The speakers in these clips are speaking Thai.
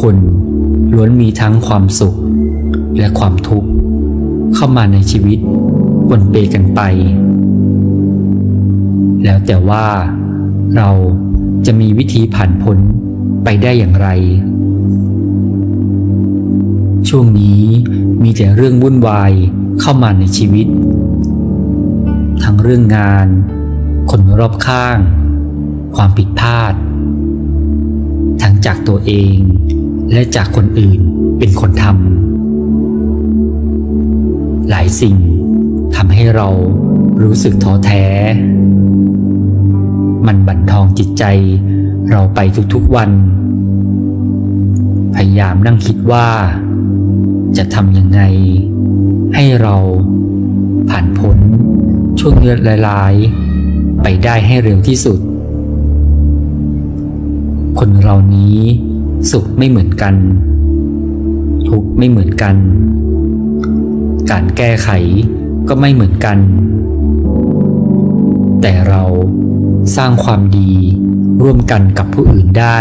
คนล้วนมีทั้งความสุข และความทุกข์ เข้ามาในชีวิตปนเปกันไป แล้วแต่ว่าเราจะมีวิธีผ่านพ้นไปได้อย่างไร ช่วงนี้มีแต่เรื่องวุ่นวายเข้ามาในชีวิต ทั้งเรื่องงาน คนรอบข้าง ความผิดพลาด ทั้งจากตัวเอง และจากคนอื่นเป็นคนทำหลายสิ่งทำให้เรารู้สึกท้อแท้ มันบั่นทอนจิตใจเราไปทุกๆวัน พยายามนั่งคิดว่า จะทำยังไง ให้เราผ่านพ้นช่วงเลือดลายไปได้ให้เร็วที่สุด คนเรานี้ สุขไม่เหมือนกัน ทุกข์ไม่เหมือนกัน การแก้ไขก็ไม่เหมือนกัน แต่เราสร้างความดีร่วมกันกับผู้อื่นได้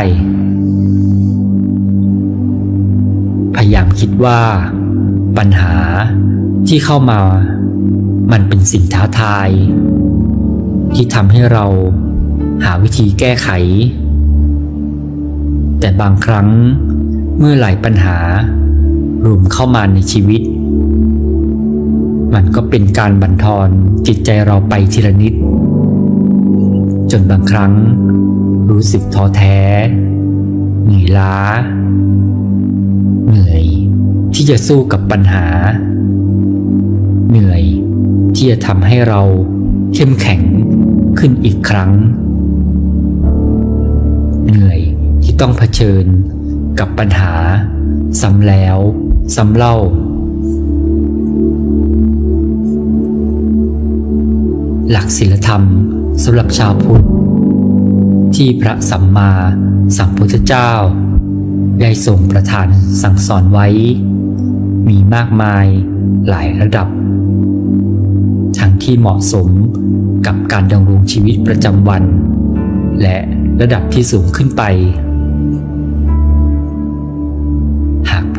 พยายามคิดว่า ปัญหาที่เข้ามา มันเป็นสิ่งท้าทาย ที่ทำให้เราหาวิธีแก้ไข แต่บางครั้งเมื่อหลายปัญหา รุมเข้ามาในชีวิต มันก็เป็นการบั่นทอนจิตใจเราไปทีละนิด จนบางครั้ง รู้สึกท้อแท้เหนื่อยล้า เหนื่อยที่จะสู้กับปัญหา เหนื่อยที่จะทำให้เราเข้มแข็งขึ้นอีกครั้ง เหนื่อย ต้องเผชิญกับปัญหา ซ้ำแล้ว ซ้ำเล่า หลักศีลธรรมสำหรับชาวพุทธ ที่พระสัมมาสัมพุทธเจ้า ได้ทรงประทานสั่งสอนไว้ มีมากมายหลายระดับ ทั้งที่เหมาะสมกับการดำรงชีวิตประจำวัน และระดับที่สูงขึ้นไป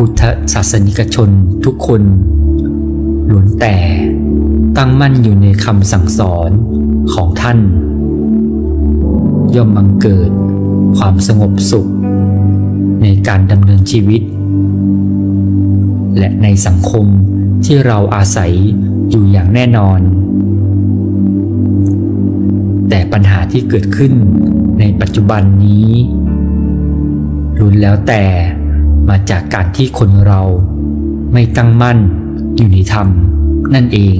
พุทธศาสนิกชนทุกคนล้วนแต่ตั้งมั่นอยู่ในคำสั่งสอนของท่าน ย่อมบังเกิดความสงบสุข ในการดำเนินชีวิต และในสังคมที่เราอาศัยอยู่อย่างแน่นอน แต่ปัญหาที่เกิดขึ้นในปัจจุบันนี้รุนแล้วแต่ มาจากการที่คนเราไม่ตั้งมั่นอยู่ในธรรมนั่นเอง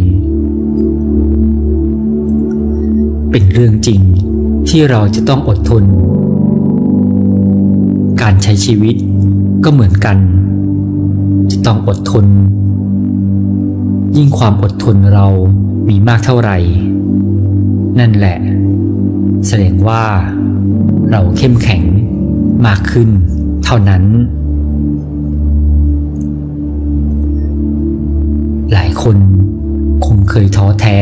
เป็นเรื่องจริงที่เราจะต้องอดทน การใช้ชีวิตก็เหมือนกัน จะต้องอดทน ยิ่งความอดทนเรามีมากเท่าไหร่ นั่นแหละ แสดงว่าเราเข้มแข็งมากขึ้นเท่านั้น คนคงเคยท้อแท้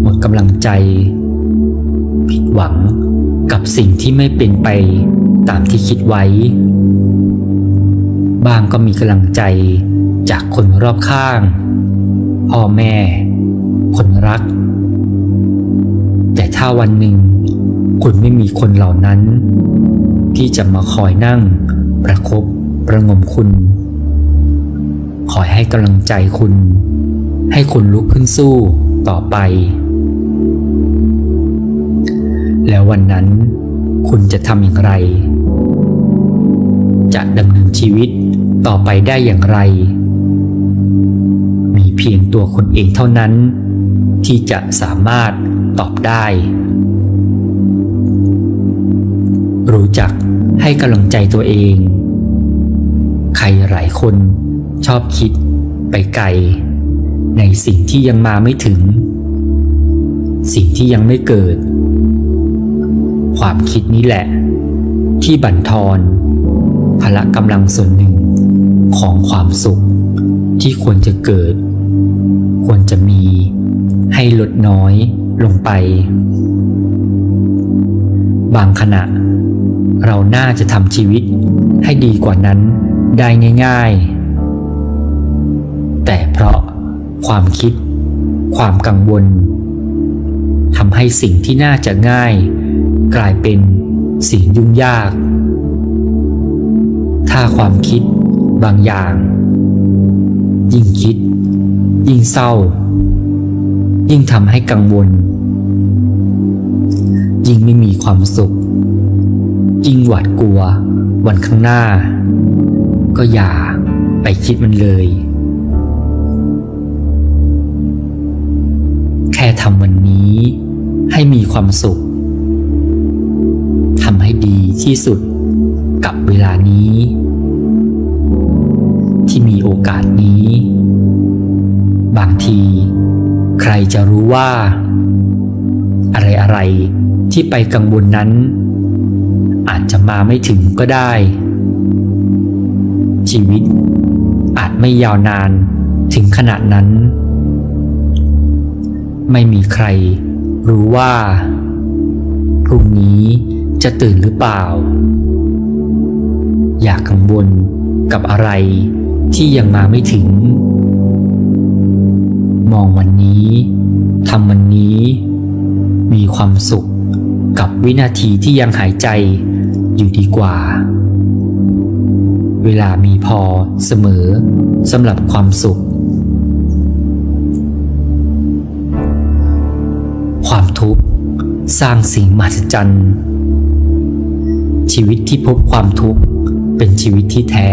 หมดกำลังใจ ผิดหวังกับสิ่งที่ไม่เป็นไปตามที่คิดไว้ บางก็มีกำลังใจจากคนรอบข้าง พ่อแม่ คนรัก แต่ถ้าวันหนึ่ง คุณไม่มีคนเหล่านั้น ที่จะมาคอยนั่ง ประคบประงมคุณ คอยให้กำลังใจคุณ ให้คุณลุกขึ้นสู้ต่อไป แล้ววันนั้นคุณจะทำอย่างไร จะดำเนินชีวิตต่อไปได้อย่างไร มีเพียงตัวคนเองเท่านั้น ที่จะสามารถตอบได้ รู้จักให้กำลังใจตัวเอง ใครหลายคน ชอบคิดไปไกล ในสิ่งที่ยังมาไม่ถึง สิ่งที่ยังไม่เกิด ความคิดนี้แหละ ที่บั่นทอนพละกำลังส่วนหนึ่งของความสุขที่ควรจะเกิด ควรจะมีให้ลดน้อยลงไป บางขณะ เราน่าจะทำชีวิตให้ดีกว่านั้นได้ง่าย ๆ แต่เพราะความคิด ความกังวลทำให้สิ่งที่น่าจะง่าย กลายเป็นสิ่งยุ่งยาก ถ้าความคิดบางอย่าง ยิ่งคิด ยิ่งเศร้า ยิ่งทำให้กังวล ยิ่งไม่มีความสุข ยิ่งหวาดกลัววันข้างหน้า ก็อย่าไปคิดมันเลย ทำวันนี้ ให้มีความสุขทำให้ดีที่สุดกับเวลานี้ ที่มีโอกาสนี้ บางที ใครจะรู้ว่า อะไรอะไรๆที่ไปกังวลนั้น อาจจะมาไม่ถึงก็ได้ ชีวิตอาจไม่ยาวนานถึงขนาดนั้น ไม่มีใคร รู้ว่า พรุ่งนี้จะตื่นหรือเปล่า อย่ากกังวลกับอะไรที่ยังมาไม่ถึง มองวันนี้ทำวันนี้ มีความสุขกับวินาทีที่ยังหายใจอยู่ดีกว่า เวลามีพอเสมอสำหรับความสุข ทุกข์ สร้างสิ่งมหัศจรรย์ ชีวิตที่พบความทุกข์เป็นชีวิตที่แท้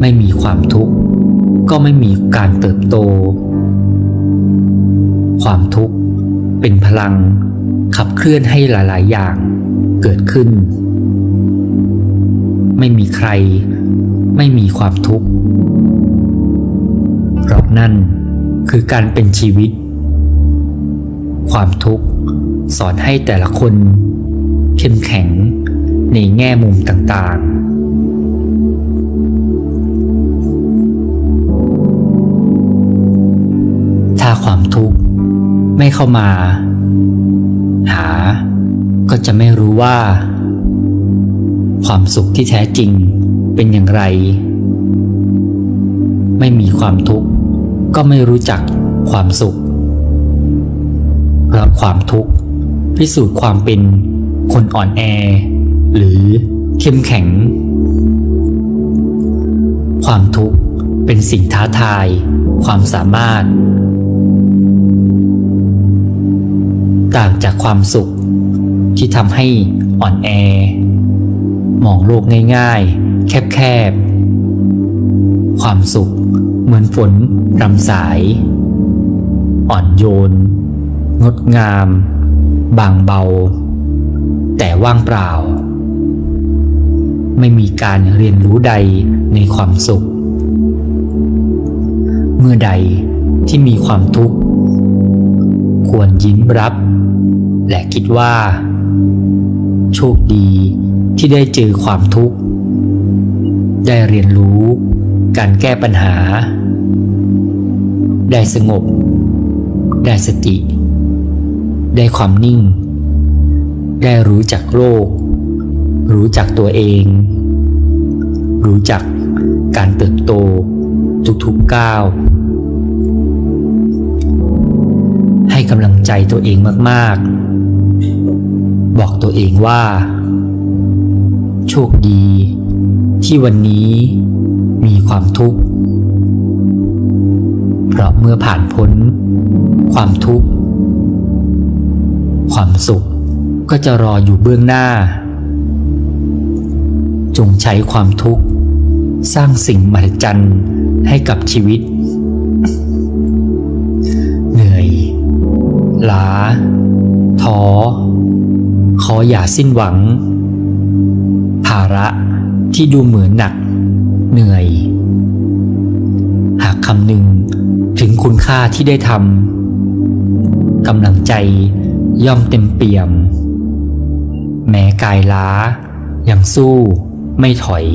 ไม่มีความทุกข์ ก็ไม่มีการเติบโต ความทุกข์เป็นพลังขับเคลื่อนให้หลาย ๆ อย่างเกิดขึ้น ไม่มีใคร ไม่มีความทุกข์เพราะนั่นคือการเป็นชีวิต ความทุกข์ สอนให้แต่ละคนเข้มแข็งในแง่มุมต่างๆถ้าความทุกข์ไม่เข้ามา หา ก็จะไม่รู้ว่า ความสุขที่แท้จริงเป็นอย่างไร ไม่มีความทุกข์ก็ไม่รู้จักความสุข ความทุกข์ พิสูจน์ความเป็นคนอ่อนแอ หรือเข้มแข็ง ความทุกข์เป็นสิ่งท้าทาย ความสามารถ ต่างจากความสุขที่ทำให้อ่อนแอ มองโลกง่ายๆ แคบๆ ความสุขเหมือนฝนรำสาย อ่อนโยน งดงาม บางเบา แต่ว่างเปล่า ไม่มีการเรียนรู้ใดในความสุข เมื่อใดที่มีความทุกข์ ควรยิ้มรับ และคิดว่า โชคดีที่ได้เจอความทุกข์ ได้เรียนรู้การแก้ปัญหา ได้สงบ ได้สติ ได้ความนิ่ง ได้รู้จักโลก รู้จักตัวเอง รู้จักการเติบโตทุกๆก้าว ให้กำลังใจตัวเองมากๆ บอกตัวเองว่า โชคดี ที่วันนี้มีความทุกข์ เพราะเมื่อผ่านพ้นความทุกข์ ความสุข ก็จะรออยู่เบื้องหน้า จงใช้ความทุกข์ สร้างสิ่งมหัศจรรย์ให้กับชีวิต เหนื่อยล้าท้อขออย่าสิ้นหวัง ภาระที่ดูเหมือนหนัก เหนื่อย หากคำหนึ่งถึงคุณค่าที่ได้ทำกำลังใจ ย่อมเต็มเปี่ยม แม้กายล้า ยังสู้ไม่ถอย